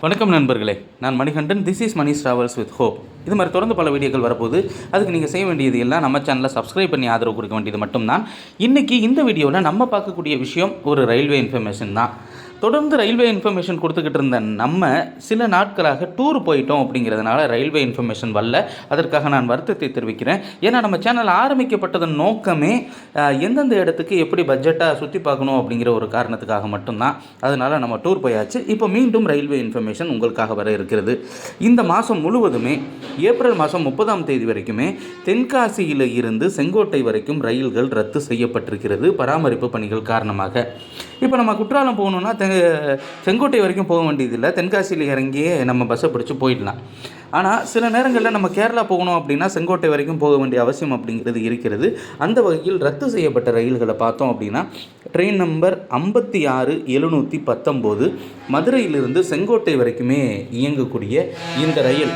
வணக்கம் நண்பர்களே. நான் Manikandan. This is Mani travels with hope இது மாதிரி தொடர்ந்து பல வீடியோக்கள் வரப்போகுது. அதுக்கு நீங்கள் செய்ய வேண்டியது எல்லாம் நம்ம சேனலை சப்ஸ்கிரைப் பண்ணி ஆதரவு கொடுக்க வேண்டியது மட்டும்தான். இன்றைக்கி இந்த வீடியோவில் நம்ம பார்க்கக்கூடிய விஷயம் ஒரு ரயில்வே இன்ஃபர்மேஷன் தான். தொடர்ந்து ரயில்வே இன்ஃபர்மேஷன் கொடுத்துக்கிட்டு இருந்த நம்ம சில நாட்களாக டூர் போயிட்டோம் அப்படிங்கிறதுனால ரயில்வே இன்ஃபர்மேஷன் வரல. அதற்காக நான் வருத்தத்தை தெரிவிக்கிறேன். ஏன்னா நம்ம சேனல் ஆரம்பிக்கப்பட்டதன் நோக்கமே எந்தெந்த இடத்துக்கு எப்படி பட்ஜெட்டாக சுற்றி பார்க்கணும் அப்படிங்கிற ஒரு காரணத்துக்காக மட்டும்தான். அதனால் நம்ம டூர் போயாச்சு. இப்போ மீண்டும் ரயில்வே இன்ஃபர்மேஷன் உங்களுக்காக வர இருக்கிறது. இந்த மாதம் முழுவதுமே ஏப்ரல் மாதம் முப்பதாம் தேதி வரைக்குமே தென்காசியில் இருந்து செங்கோட்டை வரைக்கும் ரயில்கள் ரத்து செய்யப்பட்டிருக்கிறது பராமரிப்பு பணிகள் காரணமாக. இப்போ நம்ம குற்றாலம் போகணுன்னா தெ செங்கோட்டை வரைக்கும் போக வேண்டியதில்லை. தென்காசியில் இறங்கியே நம்ம பஸ்ஸை பிடிச்சி போயிடலாம். ஆனால் சில நேரங்களில் நம்ம கேரளா போகணும் அப்படின்னா செங்கோட்டை வரைக்கும் போக வேண்டிய அவசியம் அப்படிங்கிறது இருக்கிறது. அந்த வகையில் ரத்து செய்யப்பட்ட ரயில்களை பார்த்தோம் அப்படின்னா ட்ரெயின் நம்பர் ஐம்பத்தி ஆறு எழுநூற்றி பத்தொம்போது மதுரையிலிருந்து செங்கோட்டை வரைக்குமே இயங்கக்கூடிய இந்த ரயில்.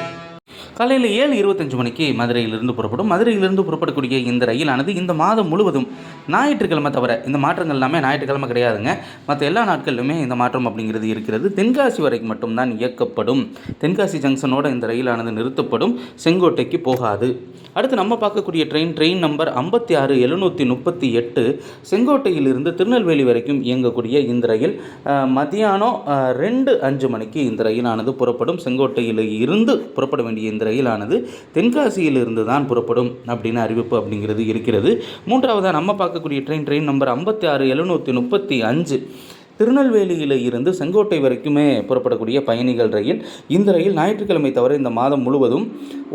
காலையில் ஏழு இருபத்தஞ்சு மணிக்கு மதுரையிலிருந்து புறப்படும். மதுரையிலிருந்து புறப்படக்கூடிய இந்த ரயிலானது இந்த மாதம் முழுவதும் ஞாயிற்றுக்கிழமை தவிர இந்த மாற்றங்கள் எல்லாமே ஞாயிற்றுக்கிழமை கிடையாதுங்க. மற்ற எல்லா நாட்களிலுமே இந்த மாற்றம் அப்படிங்கிறது இருக்கிறது. தென்காசி வரைக்கும் மட்டும்தான் இயக்கப்படும். தென்காசி ஜங்ஷனோட இந்த ரயிலானது நிறுத்தப்படும். செங்கோட்டைக்கு போகாது. அடுத்து நம்ம பார்க்கக்கூடிய ட்ரெயின் ட்ரெயின் நம்பர் ஐம்பத்தி ஆறு எழுநூற்றி முப்பத்தி எட்டு. செங்கோட்டையிலிருந்து திருநெல்வேலி வரைக்கும் இயங்கக்கூடிய இந்த ரயில் மத்தியானம் மதியானம் ரெண்டு அஞ்சு மணிக்கு இந்த ரயிலானது புறப்படும். செங்கோட்டையில் இருந்து புறப்பட வேண்டிய இந்த ரயிலானது தென்காசியிலிருந்து தான் புறப்படும் அப்படின்னு அறிவிப்பு அப்படிங்கிறது இருக்கிறது. மூன்றாவதாக நம்ம பார்க்கக்கூடிய ட்ரெயின் ட்ரெயின் நம்பர் ஐம்பத்தி ஆறு எழுநூற்றி முப்பத்தி அஞ்சு. திருநெல்வேலியில் இருந்து செங்கோட்டை வரைக்குமே புறப்படக்கூடிய பயணிகள் ரயில் இந்த ரயில் ஞாயிற்றுக்கிழமை தவிர இந்த மாதம் முழுவதும்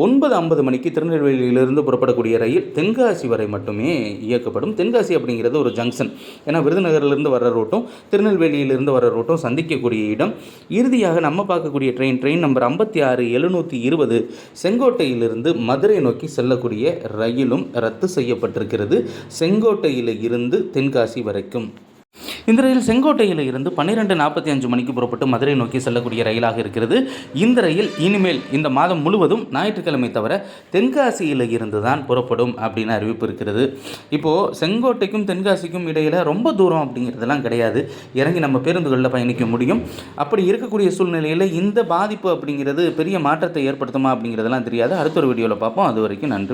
ஒன்பது ஐம்பது மணிக்கு திருநெல்வேலியிலிருந்து புறப்படக்கூடிய ரயில் தென்காசி வரை மட்டுமே இயக்கப்படும். தென்காசி அப்படிங்கிறது ஒரு ஜங்ஷன் ஏன்னா விருதுநகர்லேருந்து வர ரூட்டும் திருநெல்வேலியிலிருந்து வர ரூட்டும் சந்திக்கக்கூடிய இடம். இறுதியாக நம்ம பார்க்கக்கூடிய ட்ரெயின் ட்ரெயின் நம்பர் ஐம்பத்தி ஆறு எழுநூற்றி இருபது செங்கோட்டையிலிருந்து மதுரை நோக்கி செல்லக்கூடிய ரயிலும் ரத்து செய்யப்பட்டிருக்கிறது. செங்கோட்டையில் இருந்து தென்காசி வரைக்கும். இந்த ரயில் செங்கோட்டையில் இருந்து பன்னிரெண்டு நாற்பத்தி அஞ்சு மணிக்கு புறப்பட்டு மதுரை நோக்கி செல்லக்கூடிய ரயிலாக இருக்கிறது. இந்த ரயில் இனிமேல் இந்த மாதம் முழுவதும் ஞாயிற்றுக்கிழமை தவிர தென்காசியில் இருந்து தான் புறப்படும் அப்படின்னு அறிவிப்பு இருக்கிறது. இப்போது செங்கோட்டைக்கும் தென்காசிக்கும் இடையில் ரொம்ப தூரம் அப்படிங்கிறதெல்லாம் கிடையாது. இறங்கி நம்ம பேருந்துகளில் பயணிக்க முடியும். அப்படி இருக்கக்கூடிய சூழ்நிலையில் இந்த பாதிப்பு அப்படிங்கிறது பெரிய மாற்றத்தை ஏற்படுத்துமா அப்படிங்கிறதெல்லாம் தெரியாது. அடுத்த ஒரு வீடியோவில் பார்ப்போம். அது வரைக்கும் நன்றி.